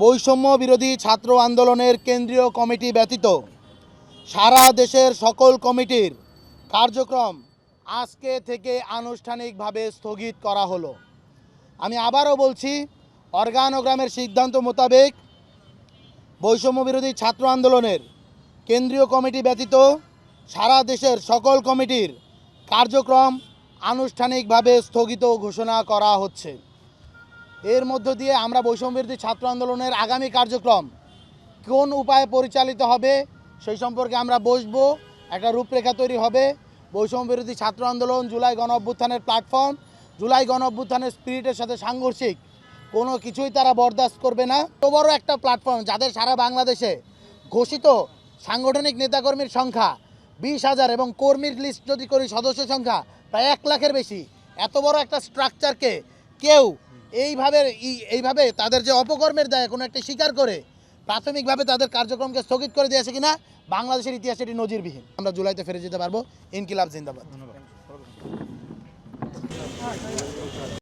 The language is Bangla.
বৈষম্য বিরোধী ছাত্র আন্দোলনের কেন্দ্রীয় কমিটি ব্যতীত সারা দেশের সকল কমিটির কার্যক্রম আজকে থেকে আনুষ্ঠানিকভাবে স্থগিত করা হলো। আমি আবারও বলছি অর্গানোগ্রামের সিদ্ধান্ত মোতাবেক বৈষম্য বিরোধী ছাত্র আন্দোলনের কেন্দ্রীয় কমিটি ব্যতীত সারা দেশের সকল কমিটির কার্যক্রম আনুষ্ঠানিকভাবে স্থগিত ঘোষণা করা হচ্ছে। এর মধ্য দিয়ে আমরা বৈষম্য বিরোধী ছাত্র আন্দোলনের আগামী কার্যক্রম কোন উপায়ে পরিচালিত হবে সেই সম্পর্কে আমরা বসবো। একটা রূপরেখা তৈরি হবে। বৈষম্য বিরোধী ছাত্র আন্দোলন জুলাই গণ অভ্যুত্থানের প্ল্যাটফর্ম জুলাই গণ অভ্যুত্থানের স্পিরিটের সাথে সাংঘর্ষিক। কোনো কিছুই তারা বরদাস্ত করবে না। তো বড় একটা প্ল্যাটফর্ম যাদের সারা বাংলাদেশে ঘোষিত সাংগঠনিক নেতাকর্মীর সংখ্যা বিশ হাজার এবং কর্মীর লিস্ট যদি করি সদস্য সংখ্যা প্রায় এক লাখের বেশি, এত বড় একটা স্ট্রাকচারকে কেউ এইভাবে এইভাবে তাদের যে অপকর্মের দায় কোনো একটা স্বীকার করে প্রাথমিকভাবে তাদের কার্যক্রমকে স্থগিত করে দিয়েছে কিনা বাংলাদেশের ইতিহাসে এটি নজিরবিহীন। আমরা জুলাইতে ফিরে যেতে পারব। ইনকিলাব জিন্দাবাদ।